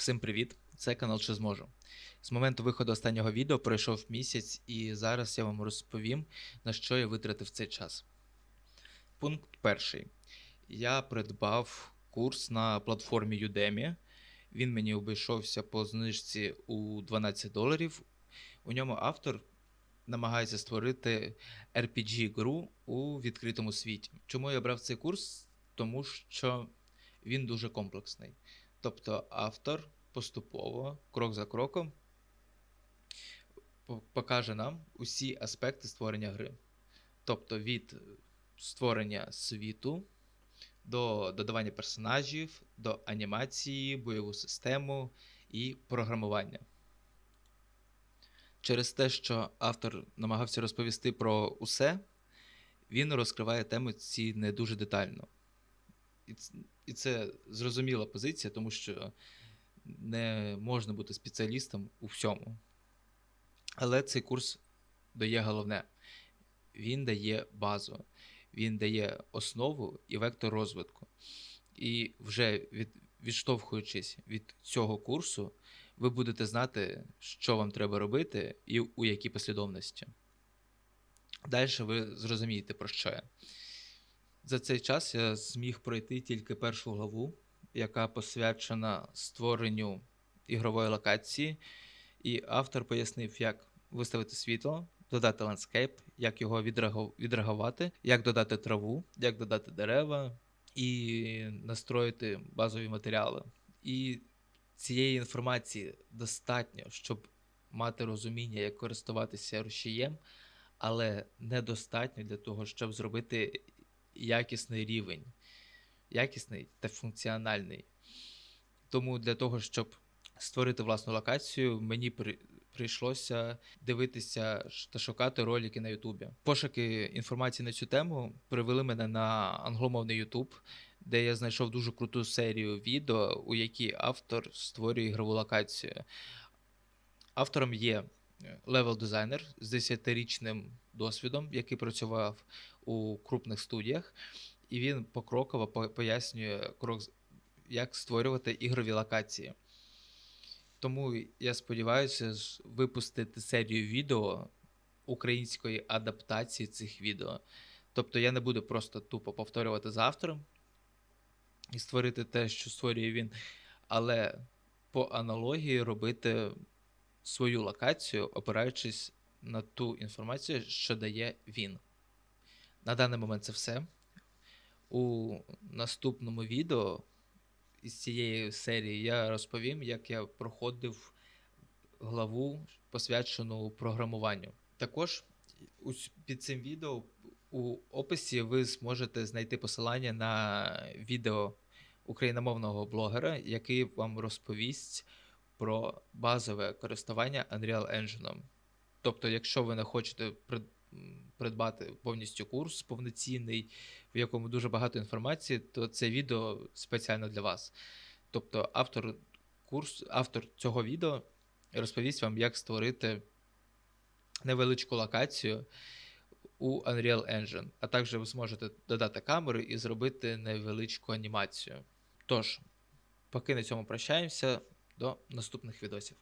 Всім привіт! Це канал Чи зможу. З моменту виходу останнього відео пройшов місяць, і зараз я вам розповім, на що я витратив цей час. Пункт перший. Я придбав курс на платформі Udemy. Він мені обійшовся по знижці у 12 доларів. У ньому автор намагається створити RPG-гру у відкритому світі. Чому я брав цей курс? Тому що він дуже комплексний. Тобто автор поступово, крок за кроком, покаже нам усі аспекти створення гри. Тобто від створення світу до додавання персонажів, до анімації, бойову систему і програмування. Через те, що автор намагався розповісти про усе, він розкриває теми ці не дуже детально. І це зрозуміла позиція, тому що не можна бути спеціалістом у всьому. Але цей курс дає головне: він дає базу, він дає основу і вектор розвитку. І вже від, відштовхуючись від цього курсу, ви будете знати, що вам треба робити і у якій послідовності. Далі ви зрозумієте, про що я. За цей час я зміг пройти тільки першу главу, яка посвячена створенню ігрової локації, і автор пояснив, як виставити світло, додати ландскейп, як його відреагувати, як додати траву, як додати дерева і настроїти базові матеріали. І цієї інформації достатньо, щоб мати розуміння, як користуватися рушієм, але недостатньо для того, щоб зробити якісний рівень, якісний та функціональний. Тому для того, щоб створити власну локацію, мені при, прийшлося дивитися та шукати ролики на Ютубі. Пошуки інформації на цю тему привели мене на англомовний Ютуб, де я знайшов дуже круту серію відео, у якій автор створює ігрову локацію. Автором є левел дизайнер з 10-річним досвідом, який працював у крупних студіях, і він покроково пояснює крок, як створювати ігрові локації. Тому я сподіваюся випустити серію відео української адаптації цих відео. Тобто я не буду просто тупо повторювати з автором і створити те, що створює він, але по аналогії робити свою локацію, опираючись на ту інформацію, що дає він. На даний момент це все. У наступному відео із цієї серії я розповім, як я проходив главу, посвячену програмуванню. Також під цим відео у описі ви зможете знайти посилання на відео україномовного блогера, який вам розповість про базове користування Unreal Engine. Тобто, якщо ви не хочете придбати повністю курс повноцінний, в якому дуже багато інформації, то це відео спеціально для вас. Тобто, автор курс, автор цього відео розповість вам, як створити невеличку локацію у Unreal Engine, а також ви зможете додати камери і зробити невеличку анімацію. Тож, поки на цьому прощаємося, до наступних відосів.